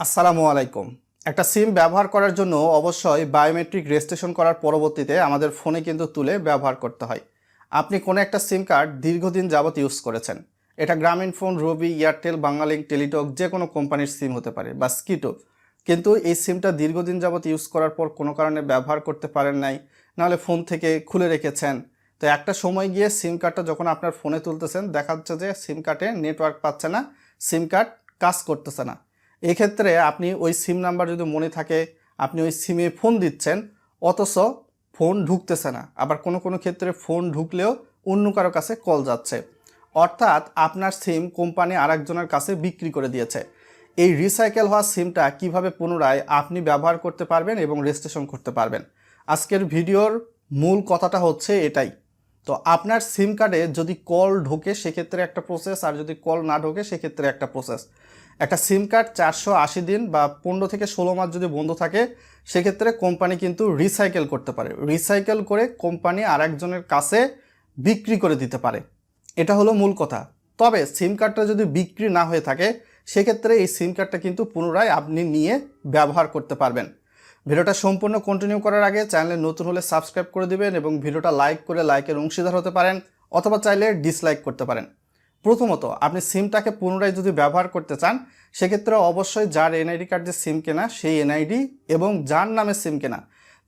আসসালামু আলাইকুম। একটা সিম ব্যবহার করার জন্য অবশ্যই বায়োমেট্রিক রেজিস্ট্রেশন করার পরবর্তীতে আমাদের ফোনে কিন্তু তুলে ব্যবহার করতে হয়। আপনি কোনো একটা সিম কার্ড দীর্ঘদিন যাবত ইউজ করেছেন। এটা Grameen phone, Robi, Airtel Banglalink Teletalk, যে কোনো কোম্পানির সিম হতে পারে বা স্কিটো। কিন্তু এই সিমটা দীর্ঘদিন যাবত ইউজ করার পর কোনো কারণে ব্যবহার করতে পারেন নাই, নাহলে ফোন থেকে খুলে রেখেছেন। তো একটা সময় গিয়ে সিম কার্ডটা যখন আপনার ফোনে তুলতেছেন, দেখা যাচ্ছে যে সিম কার্ডে নেটওয়ার্ক পাচ্ছে না, সিম কার্ড কাজ করতেছে না। এক্ষেত্রে আপনি ওই সিম নাম্বার যদি মনে থাকে, আপনি ওই সিমে ফোন দিচ্ছেন, অথচ ফোন ঢুকতেছে না। আবার কোনো কোনো ক্ষেত্রে ফোন ঢুকলেও অন্য কারও কাছে কল যাচ্ছে। অর্থাৎ আপনার সিম কোম্পানি আরেকজনের কাছে বিক্রি করে দিয়েছে। এই রিসাইকেল হওয়া সিমটা কীভাবে পুনরায় আপনি ব্যবহার করতে পারবেন এবং রেজিস্ট্রেশন করতে পারবেন? আজকের ভিডিওর মূল কথাটা হচ্ছে এটাই। তো আপনার সিম কার্ডে যদি কল ঢোকে সেক্ষেত্রে একটা প্রসেস আর যদি কল না ঢোকে সেক্ষেত্রে একটা প্রসেস একটা সিম কার্ড চারশো আশি দিন বা পনেরো থেকে ষোলো মাস যদি বন্ধ থাকে, সেক্ষেত্রে কোম্পানি কিন্তু রিসাইকেল করতে পারে। রিসাইকেল করে কোম্পানি আরেকজনের কাছে বিক্রি করে দিতে পারে। এটা হলো মূল কথা। তবে সিম কার্ডটা যদি বিক্রি না হয়ে থাকে, সেক্ষেত্রে এই সিম কার্ডটা কিন্তু পুনরায় আপনি নিয়ে ব্যবহার করতে পারবেন। ভিডিওটা সম্পূর্ণ কন্টিনিউ করার আগে চ্যানেলে নতুন হলে সাবস্ক্রাইব করে দিবেন এবং ভিডিওটা লাইক করে লাইকের অংশীদার হতে পারেন অথবা চাইলে ডিসলাইক করতে পারেন। প্রথমত, আপনি সিমটাকে পুনরায় যদি ব্যবহার করতে চান, সেক্ষেত্রে অবশ্যই যার এনআইডি কার্ড সিম কেনা, সেই এনআইডি এবং যার নামে সিম কেনা,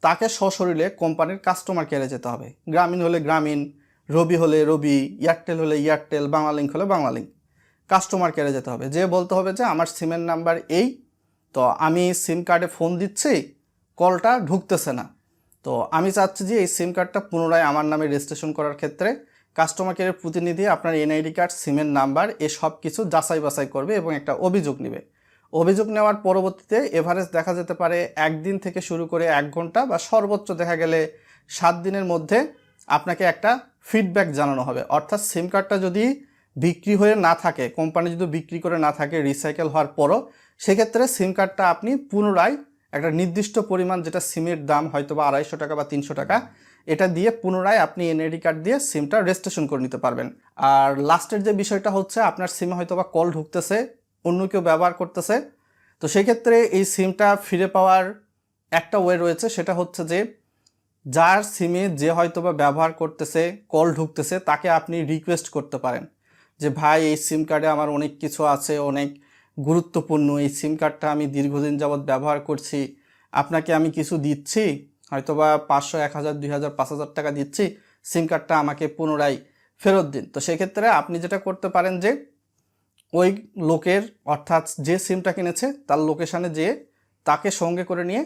তাকে সশরীরে কোম্পানির কাস্টমার কেয়ারে যেতে হবে। গ্রামীণ হলে গ্রামীণ, রবি হলে রবি এয়ারটেল হলে এয়ারটেল বাংলালিঙ্ক হলে বাংলালিঙ্ক কাস্টমার কেয়ারে যেতে হবে। যে বলতে হবে যে, আমার সিমের নাম্বার এই, তো আমি সিম কার্ডে ফোন দিচ্ছি কলটা ঢুকতেছে না। তো আমি চাচ্ছি যে এই সিম কার্ডটা পুনরায় আমার নামে রেজিস্ট্রেশন করার ক্ষেত্রে কাস্টমার কেয়ারের প্রতিনিধি আপনার এনআইডি কার্ড সিমের নাম্বার এ সব কিছু যাচাই বাছাই করবে এবং একটা অভিযোগ নেবে। অভিযোগ নেওয়ার পরবর্তীতে এভারেজ দেখা যেতে পারে একদিন থেকে শুরু করে এক ঘণ্টা বা সর্বোচ্চ দেখা গেলে সাত দিনের মধ্যে আপনাকে একটা ফিডব্যাক জানানো হবে। অর্থাৎ সিম কার্ডটা যদি বিক্রি হয়ে না থাকে কোম্পানি যদি বিক্রি করে না থাকে রিসাইকেল হওয়ার পরও, সেক্ষেত্রে সিম কার্ডটা আপনি পুনরায় একটা নির্দিষ্ট পরিমাণ যেটা সিমের দাম হয়তো বা আড়াইশো টাকা বা তিনশো টাকা, এটা দিয়ে পুনরায় আপনি এনআইডি কার্ড দিয়ে সিমটা রেজিস্ট্রেশন করে নিতে পারবেন। আর লাস্টের যে বিষয়টা হচ্ছে, আপনার সিমে হয়তো বা কল ঢুকতেছে, অন্য কেউ ব্যবহার করতেছে। তো সেক্ষেত্রে এই সিমটা ফিরে পাওয়ার একটা ওয়ে রয়েছে, সেটা হচ্ছে যে যার সিমে যে হয়তো বা ব্যবহার করতেছে, কল ঢুকতেছে, তাকে আপনি রিকোয়েস্ট করতে পারেন। যে, ভাই, এই সিম কার্ডে আমার অনেক কিছু আছে, অনেক গুরুত্বপূর্ণ এই সিম কার্ডটা আমি দীর্ঘদিন যাবৎ ব্যবহার করছি। আপনাকে আমি কিছু দিচ্ছি হয়তো বা পাঁচশো, এক হাজার, দুই হাজার, পাঁচ হাজার টাকা দিচ্ছি সিম কার্ডটা আমাকে পুনরায় ফেরত দিন। তো সেক্ষেত্রে আপনি যেটা করতে পারেন যে, ওই লোকের, অর্থাৎ যে সিমটা কিনেছে, তার লোকেশানে যেয়ে তাকে সঙ্গে করে নিয়ে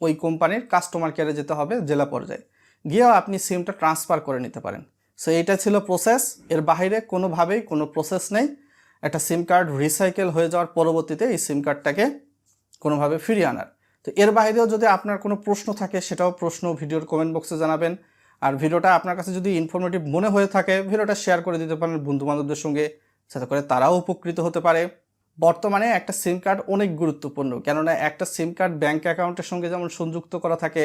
ওই কোম্পানির কাস্টমার কেয়ারে যেতে হবে জেলা পর্যায়ে। গিয়েও আপনি সিমটা ট্রান্সফার করে নিতে পারেন। সো এইটা ছিল প্রসেস এর বাইরে কোনোভাবেই কোনো প্রসেস নেই। একটা সিম কার্ড রিসাইকেল হয়ে যাওয়ার পরবর্তীতে এই সিম কার্ডটাকে কোনোভাবে ফিরিয়ে আনার। তো এর বাইরেও যদি আপনার কোনো প্রশ্ন থাকে, সেটাও প্রশ্ন ভিডিওর কমেন্ট বক্সে জানাবেন। আর ভিডিওটা আপনার কাছে যদি ইনফরমেটিভ মনে হয়ে থাকে, ভিডিওটা শেয়ার করে দিতে পারেন বন্ধুবান্ধবদের সঙ্গে, যাতে করে তারাও উপকৃত হতে পারে। বর্তমানে একটা সিম কার্ড অনেক গুরুত্বপূর্ণ, কেননা একটা সিম কার্ড ব্যাঙ্ক অ্যাকাউন্টের সঙ্গে যেমন সংযুক্ত করা থাকে,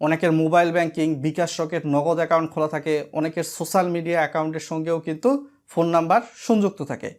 অনেকের mobile banking bKash Rocket, Nagad account খোলা থাকে, অনেকের সোশ্যাল মিডিয়া অ্যাকাউন্টের সঙ্গেও কিন্তু ফোন নাম্বার সংযুক্ত থাকে।